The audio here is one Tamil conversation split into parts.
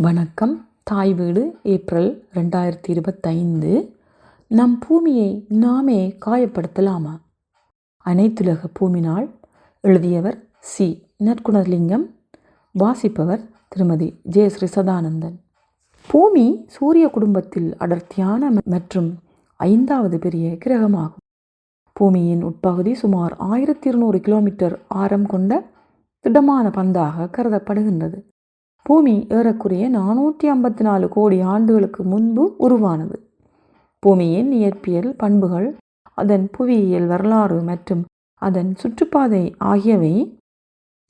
வணக்கம். தாய் வீடு ஏப்ரல் ரெண்டாயிரத்தி இருபத்தைந்து. நம் பூமியை நாமே காயப்படுத்தலாமா? அனைத்துலக பூமி நாள். எழுதியவர் சி. நற்குணலிங்கம் வாசிப்பவர் திருமதி ஜெயஸ்ரீ சதானந்தன் பூமி சூரிய குடும்பத்தில் அடர்த்தியான மற்றும் ஐந்தாவது பெரிய கிரகமாகும். பூமியின் உட்பகுதி சுமார் ஆயிரத்தி இருநூறு கிலோமீட்டர் ஆரம் கொண்ட திடமான பந்தாக கருதப்படுகின்றது. பூமி ஏறக்குறைய நானூற்றி ஐம்பத்தி நாலு கோடி ஆண்டுகளுக்கு முன்பு உருவானது. பூமியின் இயற்பியல் பண்புகள் அதன் புவியியல் வரலாறு மற்றும் அதன் சுற்றுப்பாதை ஆகியவை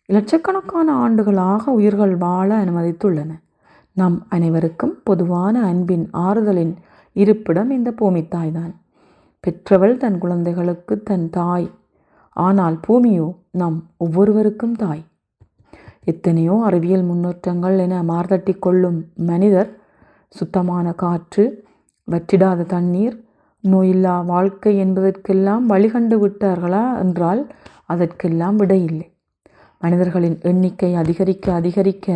லட்சக்கணக்கான ஆண்டுகளாக உயிர்கள் வாழ அனுமதித்துள்ளன. நம் அனைவருக்கும் பொதுவான அன்பின் ஆறுதலின் இருப்பிடம் இந்த பூமி தாய்தான். பெற்றவள் தன் குழந்தைகளுக்கு தன் தாய். ஆனால் பூமியோ நம் ஒவ்வொருவருக்கும் தாய். எத்தனையோ அறிவியல் முன்னேற்றங்கள் என மார்தட்டி கொள்ளும் மனிதர் சுத்தமான காற்று வற்றிடாத தண்ணீர் நோயில்லா வாழ்க்கை என்பதற்கெல்லாம் வழிகண்டு விட்டார்களா என்றால் அதற்கெல்லாம் விடையில்லை. மனிதர்களின் எண்ணிக்கை அதிகரிக்க அதிகரிக்க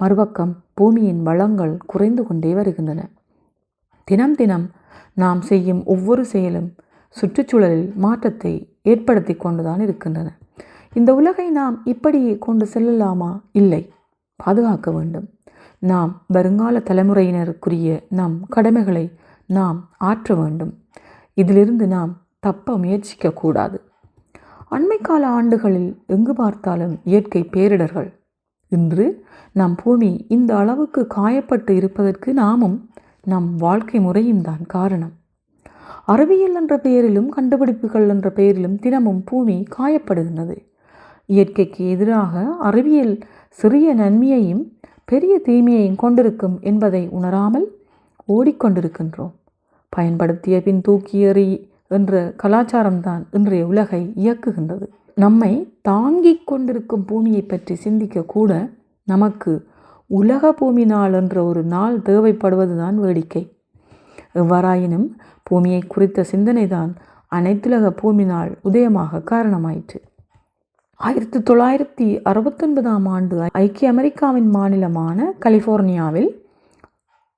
மறுபக்கம் பூமியின் வளங்கள் குறைந்து கொண்டே வருகின்றன. தினம் தினம் நாம் செய்யும் ஒவ்வொரு செயலும் சுற்றுச்சூழலில் மாற்றத்தை ஏற்படுத்தி கொண்டுதான் இருக்கின்றன. இந்த உலகை நாம் இப்படியே கொண்டு செல்லலாமா? இல்லை. பாதுகாக்க வேண்டும். நாம் வருங்கால தலைமுறையினருக்குரிய நம் கடமைகளை நாம் ஆற்ற வேண்டும். இதிலிருந்து நாம் தப்ப முயற்சிக்க கூடாது. அண்மைக்கால ஆண்டுகளில் எங்கு பார்த்தாலும் இயற்கை பேரிடர்கள். இன்று நம் பூமி இந்த அளவுக்கு காயப்பட்டு இருப்பதற்கு நாமும் நம் வாழ்க்கை முறையும் தான் காரணம். அறிவியல் என்ற பெயரிலும் கண்டுபிடிப்புகள் என்ற பெயரிலும் தினமும் பூமி காயப்படுகின்றது. இயற்கைக்கு எதிராக அறிவியல் சிறிய நன்மையையும் பெரிய தீமையையும் கொண்டிருக்கும் என்பதை உணராமல் ஓடிக்கொண்டிருக்கின்றோம். பயன்படுத்திய பின் தூக்கி எறி என்ற கலாச்சாரம்தான் இன்றைய உலகை இயக்குகின்றது. நம்மை தாங்கிக் கொண்டிருக்கும் பூமியை பற்றி சிந்திக்க கூட நமக்கு உலக பூமி நாள் என்ற ஒரு நாள் தேவைப்படுவதுதான் வேடிக்கை. எவ்வாறாயினும் பூமியை குறித்த சிந்தனைதான் அனைத்துலக பூமி நாள் உதயமாக காரணமாயிற்று. ஆயிரத்தி தொள்ளாயிரத்தி அறுபத்தொன்பதாம் ஆண்டு ஐக்கிய அமெரிக்காவின் மாநிலமான கலிஃபோர்னியாவில்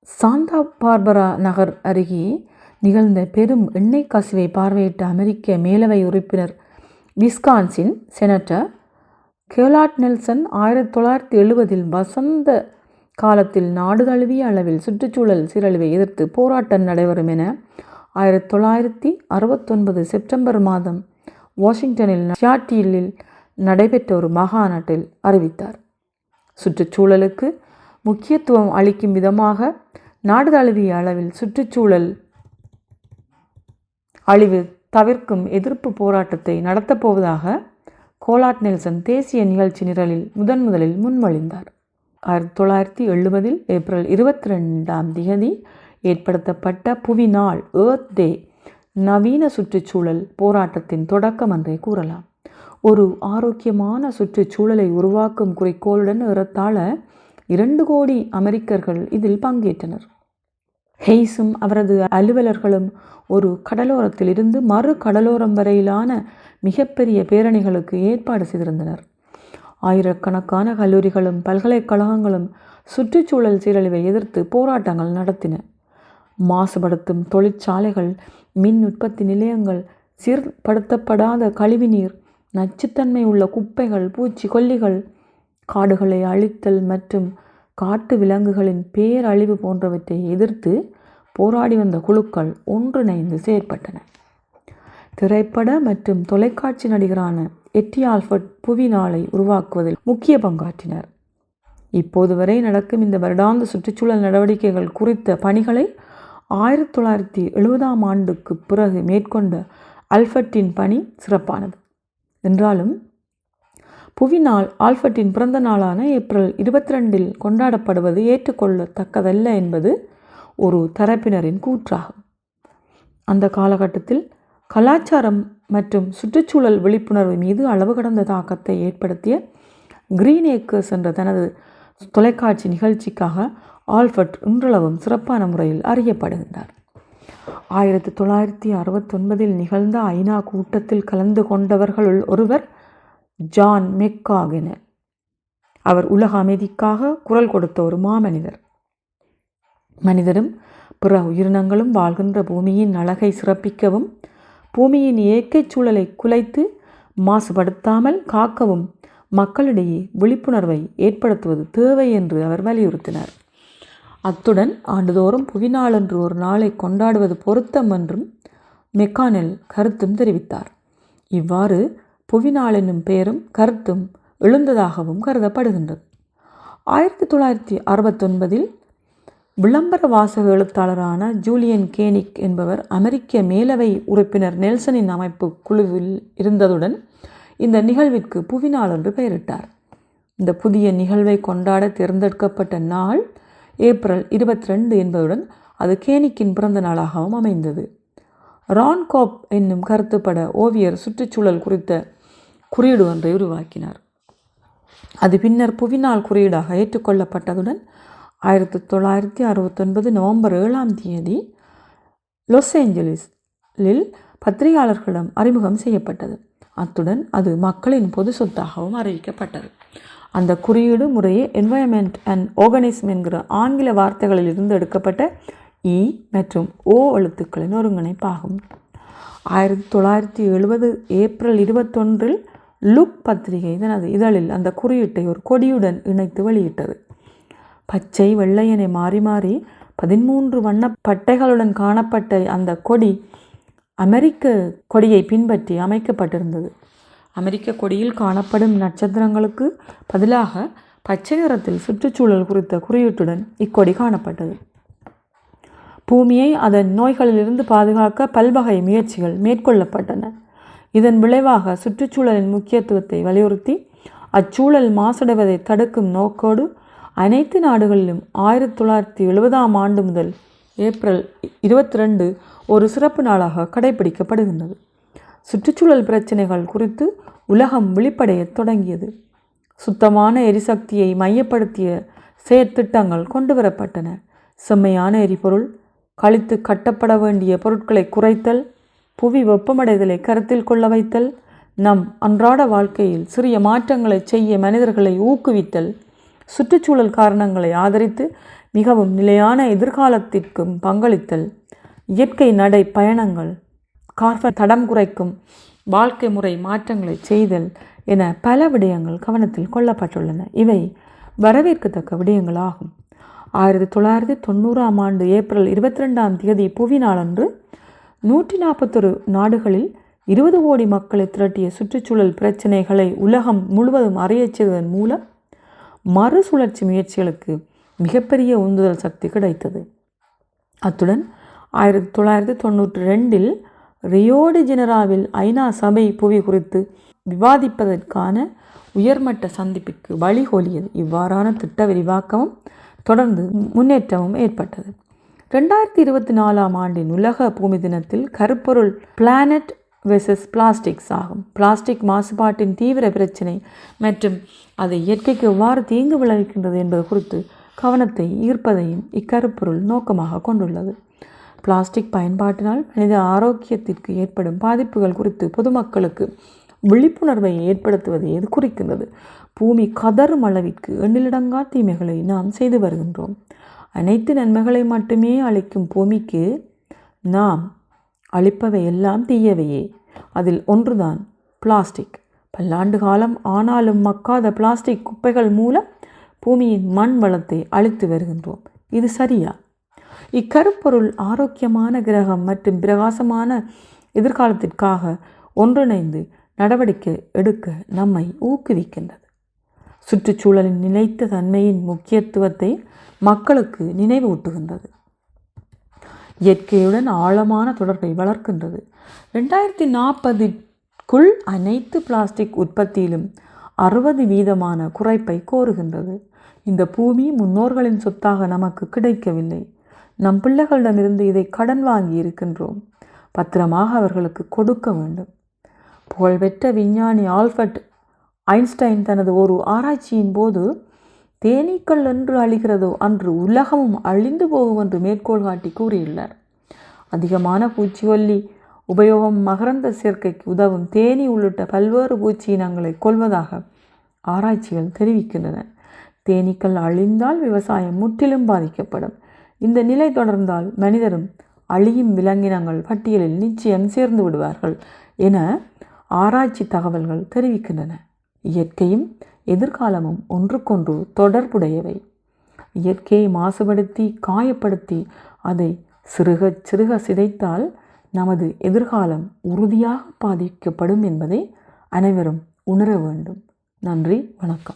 சாந்தா பார்பரா நகர் அருகே நிகழ்ந்த பெரும் எண்ணெய் கசிவை பார்வையிட்ட அமெரிக்க மேலவை உறுப்பினர் விஸ்கான்சின் செனட்டர் கேலாட் நெல்சன் ஆயிரத்தி தொள்ளாயிரத்தி எழுபதில் வசந்த காலத்தில் நாடு தழுவிய அளவில் சுற்றுச்சூழல் சீரழிவை எதிர்த்து போராட்டம் நடைபெறும் என ஆயிரத்தி தொள்ளாயிரத்தி அறுபத்தொன்பது செப்டம்பர் மாதம் வாஷிங்டனில் ஷியாட்டியில் நடைபெற்ற ஒரு மாகாநாட்டில் அறிவித்தார். சுற்றுச்சூழலுக்கு முக்கியத்துவம் அளிக்கும் விதமாக நாடு தழுவிய அளவில் சுற்றுச்சூழல் அழிவு தவிர்க்கும் எதிர்ப்பு போராட்டத்தை நடத்தப்போவதாக கோலாட் நெல்சன் தேசிய நிகழ்ச்சி நிரலில் முதன் முதலில் முன்மொழிந்தார். ஆயிரத்தி தொள்ளாயிரத்தி எழுபதில் ஏப்ரல் இருபத்தி ரெண்டாம் திகதி ஏற்படுத்தப்பட்ட புவி நாள் ஏர்த் டே நவீன சுற்றுச்சூழல் போராட்டத்தின் தொடக்கம் என்றே கூறலாம். ஒரு ஆரோக்கியமான சுற்றுச்சூழலை உருவாக்கும் குறிக்கோளுடன் ஏறத்தாழ இரண்டு கோடி அமெரிக்கர்கள் இதில் பங்கேற்றனர். ஹெய்ஸும் அவரது அலுவலர்களும் ஒரு கடலோரத்தில் இருந்து மறு கடலோரம் வரையிலான மிகப்பெரிய பேரணிகளுக்கு ஏற்பாடு செய்திருந்தனர். ஆயிரக்கணக்கான கல்லூரிகளும் பல்கலைக்கழகங்களும் சுற்றுச்சூழல் சீரழிவை எதிர்த்து போராட்டங்கள் நடத்தின. மாசுபடுத்தும் தொழிற்சாலைகள் மின் உற்பத்தி நிலையங்கள் சீர்படுத்தப்படாத கழிவுநீர் நச்சுத்தன்மை உள்ள குப்பைகள் பூச்சிக்கொல்லிகள் காடுகளை அழித்தல் மற்றும் காட்டு விலங்குகளின் பேரழிவு போன்றவற்றை எதிர்த்து போராடி வந்த குழுக்கள் ஒன்றிணைந்து செயற்பட்டன. திரைப்பட மற்றும் தொலைக்காட்சி நடிகரான எட்டி ஆல்ஃபர்ட் புவி நாளை உருவாக்குவதில் முக்கிய பங்காற்றினர். இப்போது வரை நடக்கும் இந்த வருடாந்த சுற்றுச்சூழல் நடவடிக்கைகள் குறித்த பணிகளை ஆயிரத்தி தொள்ளாயிரத்தி எழுபதாம் ஆண்டுக்கு பிறகு மேற்கொண்ட அல்ஃபர்ட்டின் பணி சிறப்பானது. என்றாலும் புவி நாள் ஆல்ஃபர்ட்டின் பிறந்த நாளான ஏப்ரல் இருபத்தி ரெண்டில் கொண்டாடப்படுவது ஏற்றுக்கொள்ளத்தக்கதல்ல என்பது ஒரு தரப்பினரின் கூற்றாகும். அந்த காலகட்டத்தில் கலாச்சாரம் மற்றும் சுற்றுச்சூழல் விழிப்புணர்வு மீது அளவு கடந்த தாக்கத்தை ஏற்படுத்திய கிரீன் ஏக்கர்ஸ் என்ற தனது தொலைக்காட்சி நிகழ்ச்சிக்காக ஆல்ஃபர்ட் இன்றளவும் சிறப்பான முறையில் அறியப்படுகின்றார். ஆயிரத்தி தொள்ளாயிரத்தி அறுபத்தொன்பதில் நிகழ்ந்த ஐநா கூட்டத்தில் கலந்து கொண்டவர்களுள் ஒருவர் ஜான் மெக்காகென அவர் உலக அமைதிக்காக குரல் கொடுத்த ஒரு மாமனிதர். மனிதரும் பிற உயிரினங்களும் வாழ்கின்ற பூமியின் அழகை சிறப்பிக்கவும் பூமியின் இயற்கைச் சூழலை குலைத்து மாசுபடுத்தாமல் காக்கவும் மக்களிடையே விழிப்புணர்வை ஏற்படுத்துவது தேவை என்று அவர் வலியுறுத்தினார். அத்துடன் ஆண்டுதோறும் புவிநாள் என்று ஒரு நாளை கொண்டாடுவது பொருத்தம் என்றும் மெக்கானெல் கருத்தும் தெரிவித்தார். இவ்வாறு புவிநாள் என்னும் பெயரும் கருத்தும் எழுந்ததாகவும் கருதப்படுகின்றது. ஆயிரத்தி தொள்ளாயிரத்தி அறுபத்தொன்பதில் விளம்பர வாசக எழுத்தாளரான ஜூலியன் கேனிக் என்பவர் அமெரிக்க மேலவை உறுப்பினர் நெல்சனின் அமைப்பு குழுவில் இருந்ததுடன் இந்த நிகழ்விற்கு புவிநாள் என்று பெயரிட்டார். இந்த புதிய நிகழ்வை கொண்டாட தேர்ந்தெடுக்கப்பட்ட நாள் ஏப்ரல் இருபத்தி ரெண்டு என்பதுடன் அது கேனிக்கின் பிறந்த நாளாகவும் அமைந்தது. ரான்காப் என்னும் கருத்துப்பட ஓவியர் சுற்றுச்சூழல் குறித்த குறியீடு ஒன்றை உருவாக்கினார். அது பின்னர் புவிநாள் குறியீடாக ஏற்றுக்கொள்ளப்பட்டதுடன் ஆயிரத்தி தொள்ளாயிரத்தி அறுபத்தொன்பது நவம்பர் ஏழாம் தேதி லாஸ் ஏஞ்சலிஸில் பத்திரிகையாளர்களிடம் அறிமுகம் செய்யப்பட்டது. அத்துடன் அது மக்களின் பொது சொத்தாகவும் அறிவிக்கப்பட்டது. அந்த குறியீடு முறையே என்வாயன்மெண்ட் அண்ட் ஆர்கனிசம் என்கிற ஆங்கில வார்த்தைகளில் இருந்து எடுக்கப்பட்ட இ மற்றும் ஓ எழுத்துக்களின் ஒருங்கிணைப்பாகும். ஆயிரத்தி தொள்ளாயிரத்தி எழுபது ஏப்ரல் இருபத்தொன்றில் லுக் பத்திரிகை தனது இதழில் அந்த குறியீட்டை ஒரு கொடியுடன் இணைத்து வெளியிட்டது. பச்சை வெள்ளையனை மாறி மாறி பதிமூன்று வண்ண பட்டைகளுடன் காணப்பட்ட அந்த கொடி அமெரிக்க கொடியை பின்பற்றி அமைக்கப்பட்டிருந்தது. அமெரிக்க கொடியில் காணப்படும் நட்சத்திரங்களுக்கு பதிலாக பச்சை நிறத்தில் சுற்றுச்சூழல் குறித்த குறியீட்டுடன் இக்கொடி காணப்பட்டது. பூமியை அதன் நோய்களிலிருந்து பாதுகாக்க பல்வகை முயற்சிகள் மேற்கொள்ளப்பட்டன. இதன் விளைவாக சுற்றுச்சூழலின் முக்கியத்துவத்தை வலியுறுத்தி அச்சூழல் மாசடைவதை தடுக்கும் நோக்கோடு அனைத்து நாடுகளிலும் ஆயிரத்தி தொள்ளாயிரத்தி எழுபதாம் ஆண்டு முதல் ஏப்ரல் இருபத்தி ரெண்டு ஒரு சிறப்பு நாளாக கடைபிடிக்கப்படுகின்றது. சுற்றுச்சூழல் பிரச்சினைகள் குறித்து உலகம் விழிப்படையத் தொடங்கியது. சுத்தமான எரிசக்தியை மையப்படுத்திய செயற்திட்டங்கள் கொண்டு வரப்பட்டன செம்மையான எரிபொருள் கழித்து கட்டப்பட வேண்டிய பொருட்களை குறைத்தல் புவி வெப்பமடைதலை கருத்தில் கொள்ள வைத்தல் நம் அன்றாட வாழ்க்கையில் சிறிய மாற்றங்களை செய்ய மனிதர்களை ஊக்குவித்தல் சுற்றுச்சூழல் காரணங்களை ஆதரித்து மிகவும் நிலையான எதிர்காலத்திற்கும் பங்களித்தல் இயற்கை நடை பயணங்கள் கார்பன் தடம் குறைக்கும் வாழ்க்கை முறை மாற்றங்களை செய்தல் என பல விடயங்கள் கவனத்தில் கொள்ளப்பட்டுள்ளன. இவை வரவேற்கத்தக்க விடயங்களாகும். ஆயிரத்தி தொள்ளாயிரத்தி தொண்ணூறாம் ஆண்டு ஏப்ரல் இருபத்தி ரெண்டாம் தேதி புவி நாளன்று நூற்றி நாற்பத்தொரு நாடுகளில் இருபது கோடி மக்களை திரட்டிய சுற்றுச்சூழல் பிரச்சினைகளை உலகம் முழுவதும் அறியச் செய்ததன் மூலம் மறுசுழற்சி முயற்சிகளுக்கு மிகப்பெரிய உந்துதல் சக்தி கிடைத்தது. அத்துடன் ஆயிரத்தி தொள்ளாயிரத்தி தொண்ணூற்றி ரெண்டில் ரியோடி ஜெனராவில் ஐநா சபை புவி குறித்து விவாதிப்பதற்கான உயர்மட்ட சந்திப்புக்கு வழிகோலியது. இவ்வாறான திட்ட விரிவாக்கமும் தொடர்ந்து முன்னேற்றமும் ஏற்பட்டது. ரெண்டாயிரத்தி இருபத்தி நாலாம் ஆண்டின் உலக பூமி தினத்தில் கருப்பொருள் பிளானட் வெர்சஸ் பிளாஸ்டிக்ஸ் ஆகும். பிளாஸ்டிக் மாசுபாட்டின் தீவிர பிரச்சினை மற்றும் அது இயற்கைக்கு எவ்வாறு தீங்கு விளைவிக்கின்றது என்பது குறித்து கவனத்தை ஈர்ப்பதையும் இக்கருப்பொருள் நோக்கமாக கொண்டுள்ளது. பிளாஸ்டிக் பயன்பாட்டினால் மனித ஆரோக்கியத்திற்கு ஏற்படும் பாதிப்புகள் குறித்து பொதுமக்களுக்கு விழிப்புணர்வை ஏற்படுத்துவதை இது குறிக்கின்றது. பூமி கதறும் அளவிற்கு எண்ணிலடங்கா தீமைகளை நாம் செய்து வருகின்றோம். அனைத்து நன்மைகளை மட்டுமே அளிக்கும் பூமிக்கு நாம் அளிப்பவை எல்லாம் தீயவையே. அதில் ஒன்றுதான் பிளாஸ்டிக். பல்லாண்டு காலம் ஆனாலும் மக்காத பிளாஸ்டிக் குப்பைகள் மூலம் பூமியின் மண் வளத்தை அழித்து வருகின்றோம். இது சரியா? இக்கருப்பொருள் ஆரோக்கியமான கிரகம் மற்றும் பிரகாசமான எதிர்காலத்திற்காக ஒன்றிணைந்து நடவடிக்கை எடுக்க நம்மை ஊக்குவிக்கின்றது. சுற்றுச்சூழலின் நிலைத்த தன்மையின் முக்கியத்துவத்தை மக்களுக்கு நினைவூட்டுகின்றது. இயற்கையுடன் ஆழமான தொடர்பை வளர்க்கின்றது. ரெண்டாயிரத்தி நாற்பதுக்குள் அனைத்து பிளாஸ்டிக் உற்பத்தியிலும் அறுபது வீதமான குறைப்பை கோருகின்றது. இந்த பூமி முன்னோர்களின் சொத்தாக நமக்கு கிடைக்கவில்லை. நம் பிள்ளைகளிடமிருந்து இதை கடன் வாங்கி இருக்கின்றோம். பத்திரமாக அவர்களுக்கு கொடுக்க வேண்டும். புகழ்பெற்ற விஞ்ஞானி ஆல்பர்ட் ஐன்ஸ்டைன் தனது ஒரு ஆராய்ச்சியின் போது தேனீக்கள் என்று அழிகிறதோ அன்று உலகமும் அழிந்து போகும் என்று மேற்கோள் காட்டி கூறியுள்ளார். அதிகமான பூச்சிக்கொல்லி உபயோகம் மகரந்த சேர்க்கைக்கு உதவும் தேனி உள்ளிட்ட பல்வேறு பூச்சி இனங்களை கொள்வதாக ஆராய்ச்சிகள் தெரிவிக்கின்றன. தேனீக்கள் அழிந்தால் விவசாயம் முற்றிலும் பாதிக்கப்படும். இந்த நிலை தொடர்ந்தால் மனிதரும் அழியும் விலங்கினங்கள் பட்டியலில் நிச்சயம் சேர்ந்து விடுவார்கள் என ஆராய்ச்சி தகவல்கள் தெரிவிக்கின்றன. இயற்கையும் எதிர்காலமும் ஒன்றுக்கொன்று தொடர்புடையவை. இயற்கையை மாசுபடுத்தி காயப்படுத்தி அதை சிறுக சிறுக சிதைத்தால் நமது எதிர்காலம் உறுதியாக பாதிக்கப்படும் என்பதை அனைவரும் உணர வேண்டும். நன்றி வணக்கம்.